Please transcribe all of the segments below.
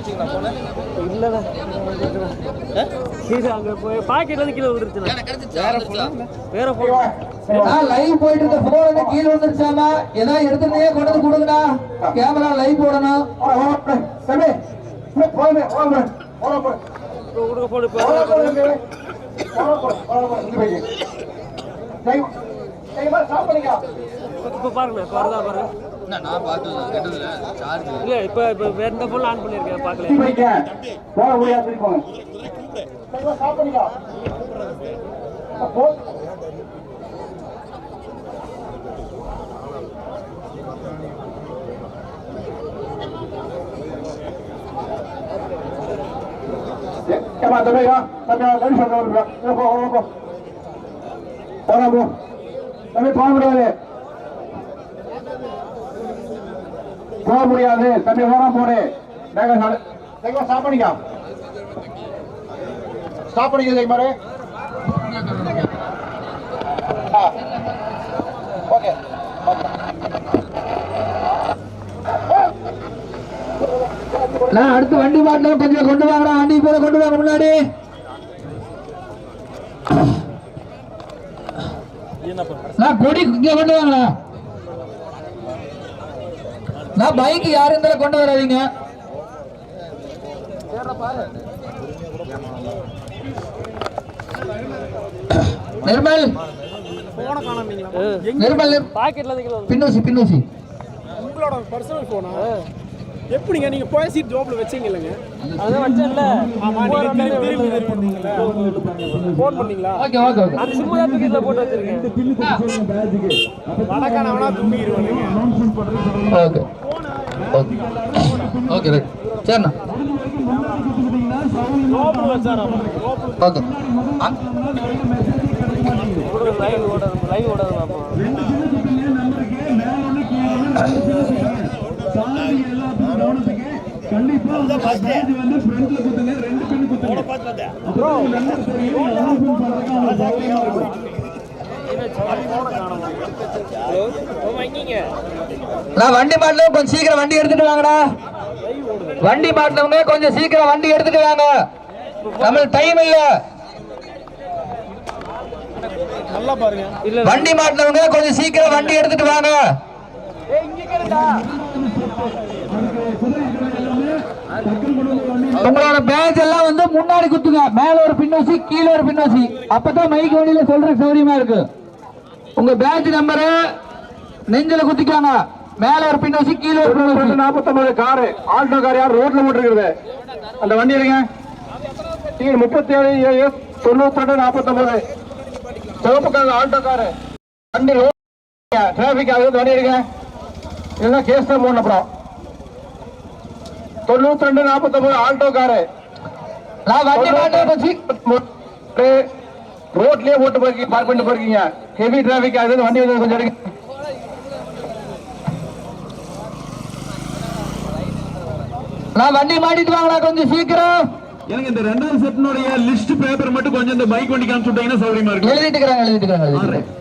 வச்சுங்களா போன இல்லைண்ணா கீழே அங்கே போய் பாக்கெட்ல இருந்து கீழே விழுந்துருச்சுண்ணா வேற போன வேற போன் லைவ் போயிட்டு இருக்க போன் கீழே வந்துருச்சாமா ஏதாவது எடுத்துட்டே கொண்டு வந்து கொடுங்கடா. கேமரா லைவ் போடணும். கொடுக்க போடு இப்போ. இப்போ பாருங்க வருதா பாருங்க. என்ன நான் பார்த்தது கெட்டதுல சார்ஜ் இல்லை இப்போ இப்போ வேற இந்த ஃபோன் ஆன் பண்ணியிருக்கேன் பார்க்கல. போக முடியாது போங்க ஏமா தம்பியா தம்பியா கறி சொல்ல போ போ போ போடா போ. தம்பி போக முடியாது. போக முடியாது. தம்பி ஓரம் போடு. வேக ஸ்டாப் பண்ணிக்கா. ஸ்டாப் பண்ணிக்க ஓகே. நான் அடுத்து வண்டி மாட்டில் கொஞ்சம் கொண்டு வாங்கடா. வண்டி போல கொண்டு வாங்க முன்னாடி. நான் கொடி இங்க கொண்டு வாங்கடா. நான் பைக் யாரும் இருந்தாலும் கொண்டு வராதீங்க. நிர்மல். நிர்மல் பின்னோசி பின்னோசி. உங்களோட பர்சனல் போனா எப்படிங்க? நீங்க போய் சீட் ஜாப்ல வச்சீங்க இல்லைங்க அதான் வச்சேன்ல. ஆமா நீங்க திரும்பி திரும்பி வந்தீங்களா ஃபோன் பண்ணீங்களா? Okay okay okay. அந்த சிம்மு தான் தூக்கி இதில் போட்டு வச்சிருக்கேன் வடக்கான வேணா தூங்கிடுவானுங்க ஓகே. ஓகே. Okay right. சரிண்ணா. ஓகே. லைவ் ஓடாது லைவ் ஓடாது நான் வண்டி மாட்டல கொஞ்சம் சீக்கிரம் வண்டி எடுத்துட்டு வாங்கடா. வண்டி மாட்டினவங்க கொஞ்சம் சீக்கிரம் வண்டி எடுத்துட்டு வாங்க. நம்மளுக்கு டைம் இல்ல. நல்லா பாருங்க. இல்ல வண்டி மாட்டினவங்க கொஞ்சம் சீக்கிரம் வண்டி எடுத்துட்டு வாங்க. உங்களோட பேட்ச் எல்லாம் வந்து முன்னாடி குத்துங்க. மேல ஒரு பின்னோசி கீழே ஒரு பின்னோசி. அப்பதான் மைக் வழியில சொல்ற சௌரியமா இருக்கு. உங்க பேட்ச் நம்பரு நெஞ்சில குத்திக்காங்க. மேல ஒரு பின்னோசி கீழே ஒரு பின்னோசி. நாற்பத்தொன்பது காரு. ஆல்டோ கார் யார் ரோட்ல போட்டுருக்குது அந்த வண்டி எடுங்க முப்பத்தி ஏழு ஏஎஸ் தொண்ணூத்தி ரெண்டு நாற்பத்தொன்பது. சிவப்பு கார். ஆல்டோ காரு வண்டி டிராபிக் ஆகுது. வண்டி எடுங்க இல்லைன்னா கேஸ் தான் போடணும் அப்புறம். தொண்ணூத்தி ரெண்டு நாற்பத்தொன்பது ஆல்டோ காரு நான் வண்டி மாட்டேன் ரோட்லயே ஓட்டு போயிருக்கீங்க பார்க் பண்ணி போயிருக்கீங்க ஹெவி டிராபிக் ஆகுது வண்டி வந்து கொஞ்சம் நான் வண்டி மாட்டிட்டு வாங்கடா கொஞ்சம் சீக்கிரம். எனக்கு இந்த ரெண்டாவது செட்டினுடைய லிஸ்ட் பேப்பர் மட்டும் கொஞ்சம் இந்த பைக் வண்டி காமிச்சுட்டீங்கன்னா சௌரியமா இருக்கும். எழுதிட்டு இருக்கிறாங்க எழுதிட்டு இருக்கிறாங்க எழுதிட்டு இருக்கிறாங்க.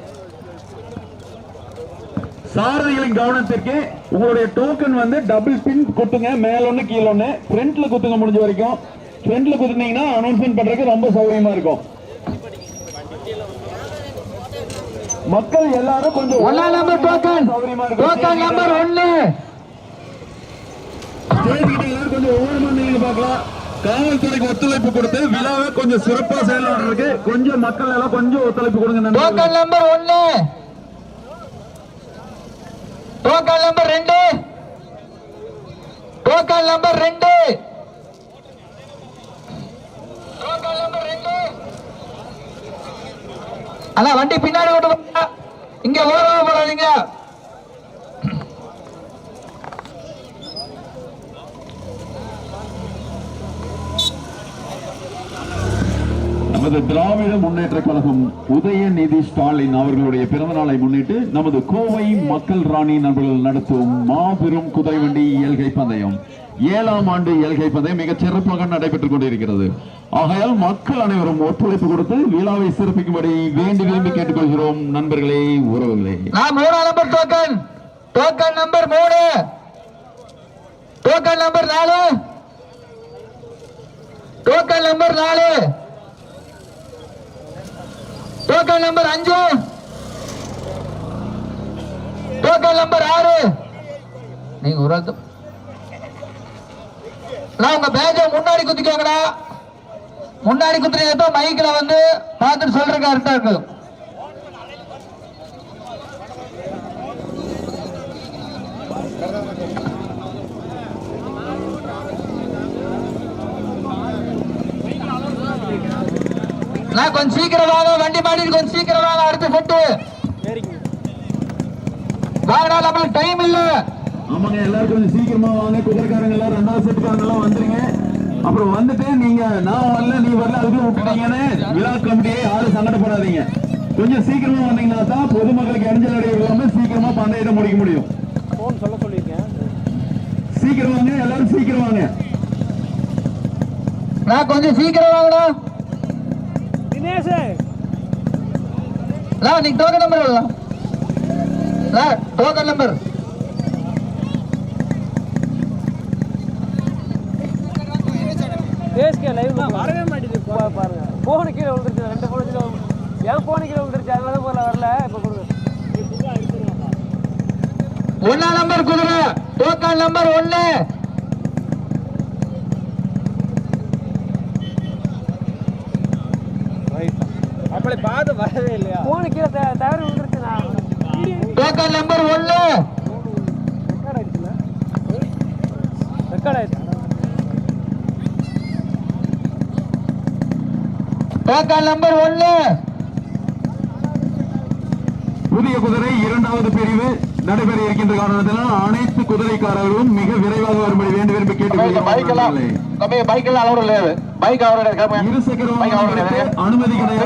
சாரதிகளின் கவனத்திற்கு உங்களுடைய டோக்கன் வந்து டபுள் பின் குத்துங்க. மேல ஒண்ணு கீழ ஒண்ணு ஃப்ரண்ட்ல குத்துங்க முடிஞ்ச வரைக்கும். ஃப்ரண்ட்ல குத்துனீங்கன்னா அனௌன்ஸ்மெண்ட் பண்றதுக்கு ரொம்ப சௌரியமா இருக்கும். மக்கள் எல்லாரும் கொஞ்சம் ஒன்னா நம்பர் டோக்கன் டோக்கன் நம்பர் ஒன்னு. கொஞ்சம் ஓரமா நீங்க பார்க்கலாம். காவல்துறைக்கு ஒத்துழைப்பு கொடுத்து விழாவை கொஞ்சம் சிறப்பா செயல்படுறதுக்கு கொஞ்சம் மக்கள் எல்லாம் கொஞ்சம் ஒத்துழைப்பு கொடுங்க. நம்பர் ஒன்னு. டோக்கன் நம்பர் ரெண்டு. டோக்கன் நம்பர் ரெண்டு. நம்பர் ரெண்டு. அண்ணா வண்டி பின்னாடி ஓட்டு இங்க ஓரமா போடாதீங்க நமது திராவிட முன்னேற்ற கழகம் உதயநிதி ஸ்டாலின் அவர்களுடைய பிறந்த நாளை முன்னிட்டு நமது கோவை மக்கள் ராணி நண்பர்கள் நடத்தும் மாபெரும் குதிரைவண்டி இயல்கை பந்தயம். ஏழாம் ஆண்டு இயல்கை பந்தயம் மிக சிறப்பாக நடைபெற்றுக் கொண்டிருக்கிறது. ஆகையால் மக்கள் அனைவரும் ஒத்துழைப்பு கொடுத்து விழாவை சிறப்பிக்கும்படி வேண்டி விரும்பி கேட்டுக்கொள்கிறோம். நண்பர்களே உறவுகளே. மூணாம் நம்பர் டோக்கன் டோக்கன் நம்பர் மூணு. டோக்கன் நம்பர் நாலு. டோக்கன் நம்பர் நாலு. டோக்கன் நம்பர் அஞ்சு. டோக்கன் நம்பர் ஆறு. நீங்க ஒரு நான் உங்க பேஜ முன்னாடி குத்திக்கோங்கடா. முன்னாடி குத்துறீங்க மைக்ல வந்து பார்த்துட்டு சொல்றதுக்கு அர்த்தம் இருக்கும் நான் கொஞ்சம் சீக்கிரம் வாங்க வண்டி மாடி கொஞ்சம் சீக்கிரம் வாங்க அடுத்த செட்டு வாங்கடா நம்மளுக்கு டைம் இல்ல. ஆமாங்க எல்லாரும் கொஞ்சம் சீக்கிரமா வாங்க. குதிரைக்காரங்க எல்லாம் ரெண்டாவது செட்டுக்காரங்க எல்லாம் வந்துருங்க. அப்புறம் வந்துட்டு நீங்க நான் வரல நீ வரல அதுக்குள்ள விட்டுட்டீங்கன்னு விழா கமிட்டியே யாரும் சங்கடப்படாதீங்க. கொஞ்சம் சீக்கிரமா வந்தீங்கன்னா தான் பொதுமக்களுக்கு இடைஞ்சல் அடைய இல்லாம சீக்கிரமா பந்தயத்தை முடிக்க முடியும். ஃபோன் சொல்ல சொல்லியிருக்கேன். சீக்கிரம் வாங்க எல்லாரும் சீக்கிரம் வாங்க. நான் கொஞ்சம் சீக்கிரம் வாங்கடா தினேஷ் நான் நீங்க டோக்கன் நம்பர் எழுதலாம் டோக்கன் நம்பர் தேஸ்கே லைவ் வரவே மாட்டேங்குது பாருங்க. போன் கீழே விழுந்துருச்சு ரெண்டு போன் கீழே என் போன் கீழே விழுந்துருச்சு அதனால தான் போல வரல இப்போ கொடுங்க. ஒன்னா நம்பர் குதிரை டோக்கன் நம்பர் ஒன்னு அப்படி பார்த்து வரவே இல்லையா போன் கீழே த- தவறி விழுந்துருச்சு நான் டோக்கன் நம்பர் ஒன்னு ரெக்கார்ட் ஆயிடுச்சுல ரெக்கார்ட் ஆயிடுச்சு டோக்கன் நம்பர் ஒன்னு. புதிய குதிரை இரண்டாவது பிரிவு நடைபெற இருக்கின்ற காரணத்தினால் அனைத்து குதிரைக்காரர்களும் மிக விரைவாக வரும்படி வேண்டும் என்று கேட்டுக்கொள்கிறோம் தம்பி பைக் எல்லாம். அலோடு இல்லையாது பைக் அவரோட இரு சக்கர வாகனங்களுக்கு அனுமதி கிடையாது.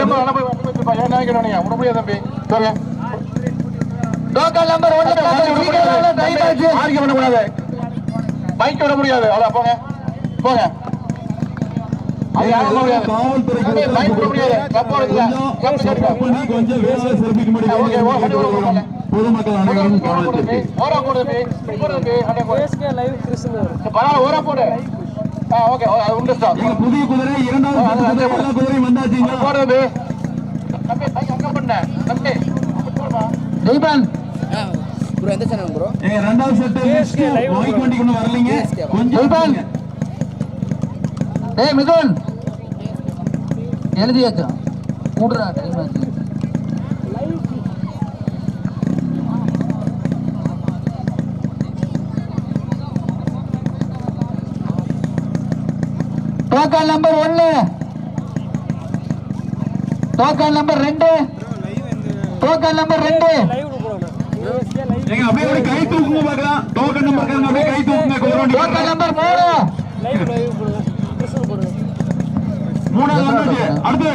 பைக் விட முடியாது. அவ்வளோ போங்க. போங்க. கொஞ்சம் வேலை. பொதுமக்கள் அனைவரும் கவனத்திற்கு புதிய குதிரை இரண்டாவது குதிரை போடுமா தீபன் ப்ரோ எந்த சேனல் ப்ரோ எங்க ரெண்டாவது லிஸ்ட் மைக் வண்டி கொண்டு வரலீங்க கொஞ்சம் தீபன் ஏய் மிதுன் எழுதியாச்சா? கூடுறா டைம் ஆச்சு டோக்கன் நம்பர் ஒன்னு. டோக்கன் நம்பர் ரெண்டு. டோக்கன் நம்பர் ரெண்டு. அப்படியே கை தூக்குங்க பார்க்கலாம். டோக்கன் நம்பர் அப்படியே கை தூக்குங்க டோக்கன் நம்பர் மூணு லைவ் லைவ் போடுங்க கிருஷ்ணன் போடுங்க வந்தாச்சு அடுத்து.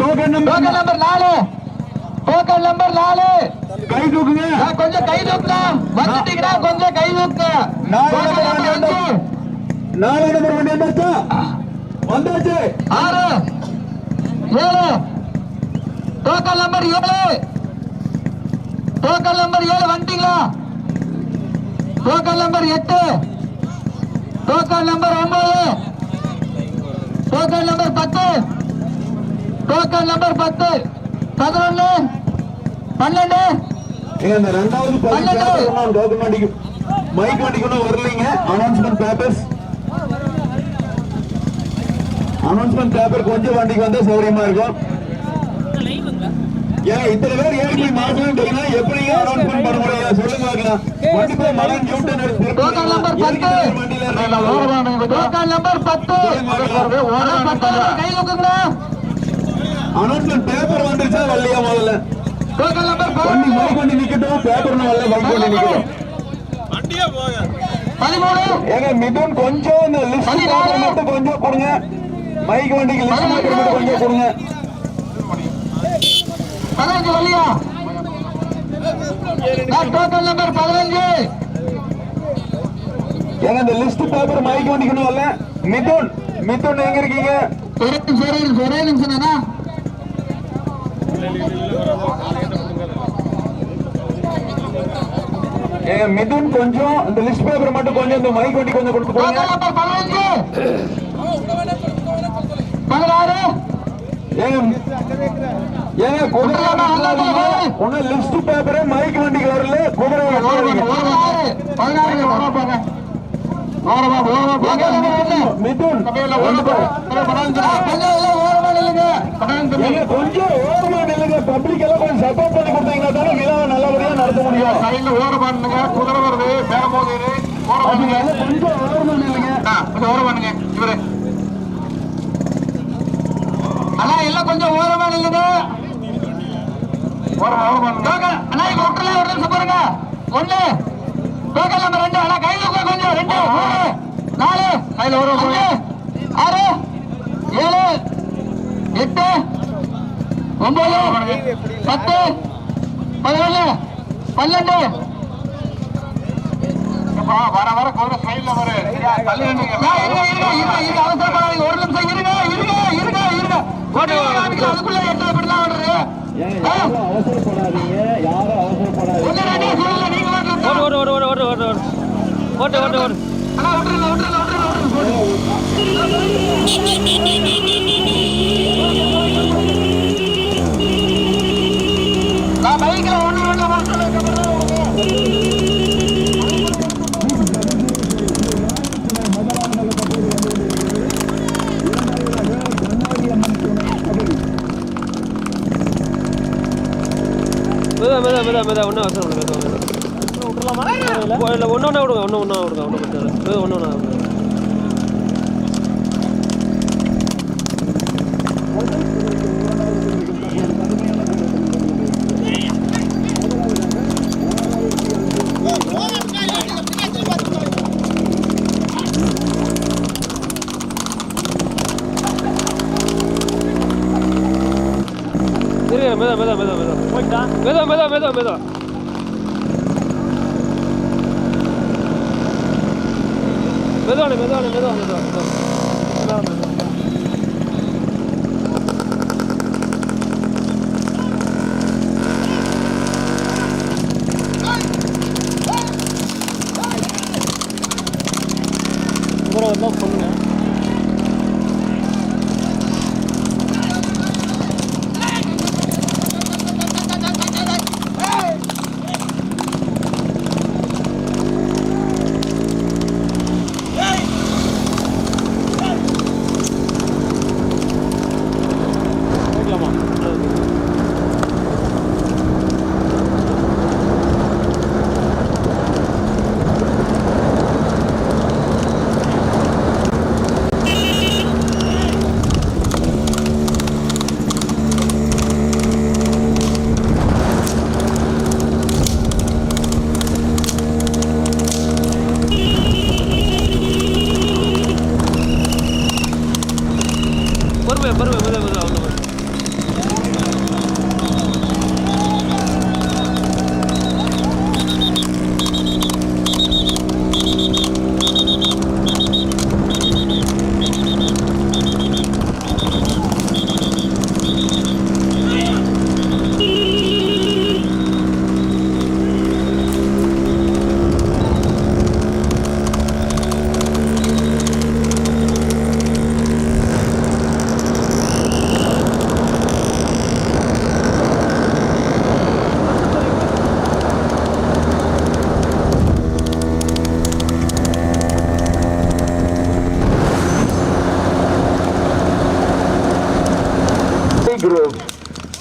டோக்கன் நம்பர் நாலு. டோக்கன் நம்பர் நாலு. கை தூக்குங்க. நான் கொஞ்சம் கை தூக்கலாம் வந்துட்டீங்கன்னா கொஞ்சம் கை தூக்க. நாலு டோக்கன் நம்பர் நம்பர் வண்டி அஞ்சு. நாலு நம்பர் வண்டி வந்தாச்சா வந்தாச்சு. ஆறு. ஏழு. டோக்கன் நம்பர் ஏழு. டோக்கன் நம்பர் ஏழு வந்துட்டீங்களா? டோக்கன் நம்பர் எட்டு. டோக்கன் நம்பர் ஒன்பது டோக்கன் நம்பர் பத்து. டோக்கன் நம்பர் பத்து. பதினொன்னு. பன்னெண்டு. இந்த ரெண்டாவது டோக்கன் வண்டிக்கு மைக் வண்டிக்கு ஒன்றும் வரலைங்க. அனௌன்ஸ்மெண்ட் பேப்பர்ஸ் அனௌன்ஸ்மெண்ட் பேப்பர் கொஞ்சம் வண்டிக்கு வந்தா சௌகரியமா இருக்கும். ஏன் இத்தனை பேர் போய் மாட்டீங்கன்னா எப்படிங்க அனௌன்ஸ்மெண்ட் பண்ண சொல்லுங்க பார்க்கலாம் வண்டி போய் மகன் நியூட்டன் டோக்கன் நம்பர் பத்து? டோக்கன் நம்பர் பத்து. கை தூக்குங்களா? அனௌன்ஸ்மெண்ட் பேப்பர் வந்துருச்சா? வரலையா முதல்ல? டோக்கன் நம்பர் வண்டி நிக்கட்டும்? பேப்பர் வரல மைக் வண்டி நிக்கட்டும். பதிமூணு. ஏங்க மிதுன் கொஞ்சம் இந்த லிஸ்ட் மட்டும் கொஞ்சம் கொடுங்க. மைக் வண்டிக்கு லிஸ்ட் மட்டும் கொஞ்சம் கொடுங்க. பதினஞ்சு வழியா? டோக்கன் நம்பர் பதினஞ்சு. ஏங்க இந்த லிஸ்ட் பேப்பர் மைக் வண்டிக்கு வரல மிதுன் மிதுன் எங்க இருக்கீங்க? ஒரே நிமிஷம் ஒரே நிமிஷம் ஒரே நிமிஷம் தானா? ஏங்க மிதுன் கொஞ்சம் இந்த லிஸ்ட் பேப்பர் மட்டும் கொஞ்சம் இந்த மைக் வண்டி கொஞ்சம் கொடுத்து போங்க. பதினாறு. ஏங்க ஏங்க குதிரை ஒண்ணு லிஸ்ட் பேப்பரே மைக் வண்டிக்கு வரல குதிரை ஓரமா ஓரமா கொஞ்சம் ஓரமா நில்லுங்க. பப்ளிக் எல்லாம் கொஞ்சம் சப்போர்ட் பண்ணி கொடுத்தீங்கன்னா தானே விழாவை நல்லபடியா நடத்த முடியும். சைடுல ஓர பண்ணுங்க குதிரை வருது. மேல போகுது கொஞ்சம் ஓரமா நில்லுங்க. கொஞ்சம் ஓர பண்ணுங்க இவரு. அண்ணா எல்லாம் கொஞ்சம் ஓரமா நில்லுங்க. அண்ணா இங்க ஒட்டல ஒரு நிமிஷம் பாருங்க. ஒண்ணு. டோக்கன் நம்பர் ரெண்டு அண்ணா கையில உட்கார் கொஞ்சம். ரெண்டு மூணு நாலு. கையில ஓர அஞ்சு ஆறு ஏழு எட்டு ஒன்பது பத்து பதினொன்று பன்னெண்டு. வர வர குதிரை சைடுல வரு. தள்ளி நின்னுங்க இருங்க, இருங்க, இருங்க, இருங்க, அவசரப்படாதீங்க. ஒரு நிமிஷம் இருங்க இருங்க இருங்க இருங்க. காமிக்கல அதுக்குள்ள எட்டு வருது ஏங்க யாரும் அவசரப்படாதீங்க. யாரும் அவசரப்படாதீங்க. ஓடு ஓடு ஓடு ஓடு ஓடு ஓடு. ஓடு ஓடு ஓடு. அண்ணா விட்டுருங்க விட்டுருங்க விட்டுருங்க விட்டுருங்க நான் பைக்ல બધા ஒன்றா வசனம் விடுங்க இல்லை ஒன்று ஒன்றா விடுங்க ஒன்று ஒன்றா விடுங்க ஒன்றும் பிரச்சனை ஒன்று ஒன்றா விடுங்க 没事没事没事没事没事没事没事没事没事没事没事了没事了没事没没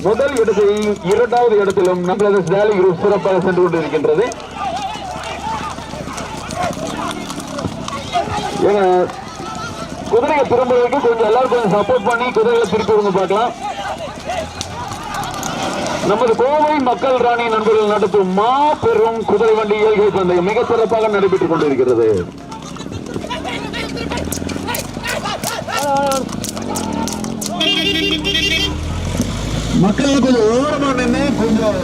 முதல் இடத்தை இரண்டாவது இடத்திலும் நம்மளது ஸ்டாலி குரூப் சிறப்பாக சென்று கொண்டிருக்கின்றது. ஏங்க குதிரையை திரும்புறதுக்கு கொஞ்சம் எல்லாரும் கொஞ்சம் சப்போர்ட் பண்ணி குதிரைகளை திருப்பி வந்து பார்க்கலாம். நமது கோவை மக்கள் ராணி நண்பர்கள் நடத்தும் மாபெரும் குதிரை வண்டி இயல்கை பந்தயம் மிக சிறப்பாக நடைபெற்றுக் கொண்டிருக்கிறது. மக்கள் கொஞ்சம் ஓரமா நின்று கொஞ்சம்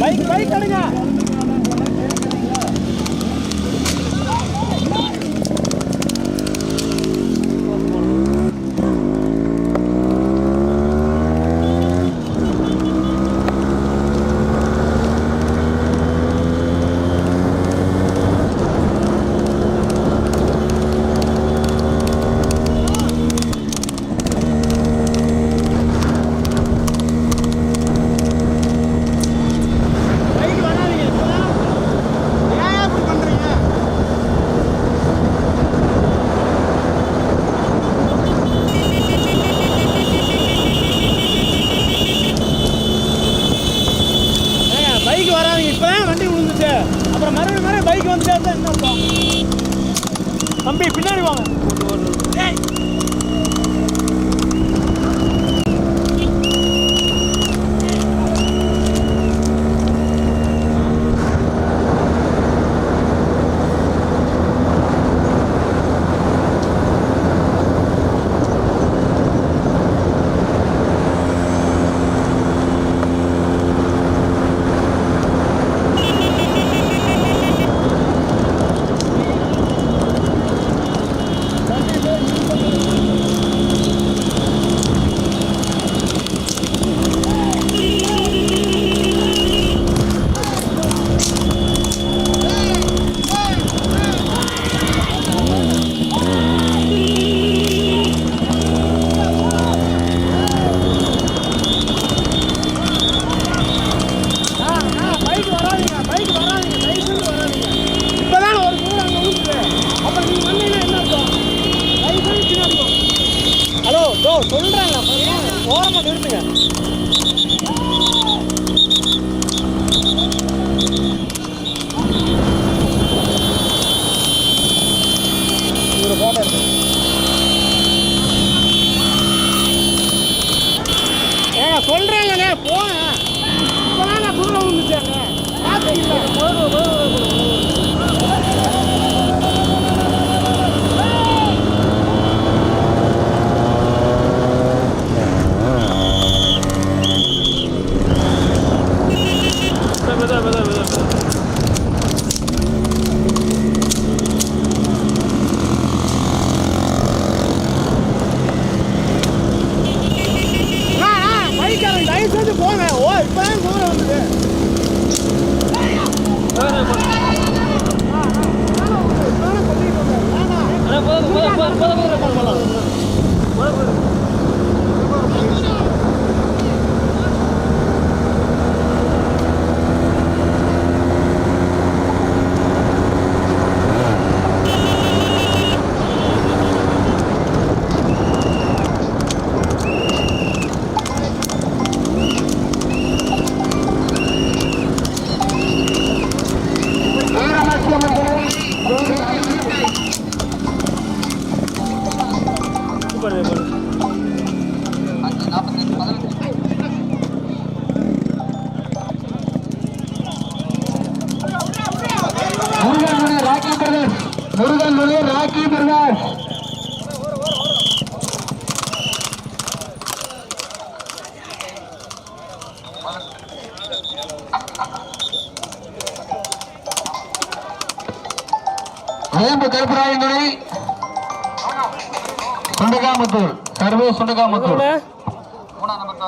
பைக் பைக் எடுங்க ப்ரோ சொல்கிறேன் ஓரமாக நிறுத்துங்க. ஒரு போட்டோ இருக்கு போனேன் வேம்பு கருப்பராயங்குடி சுண்டகாமுத்தூர். சர்வே சுண்டகாமுத்தூர். மூணாம் நம்பர்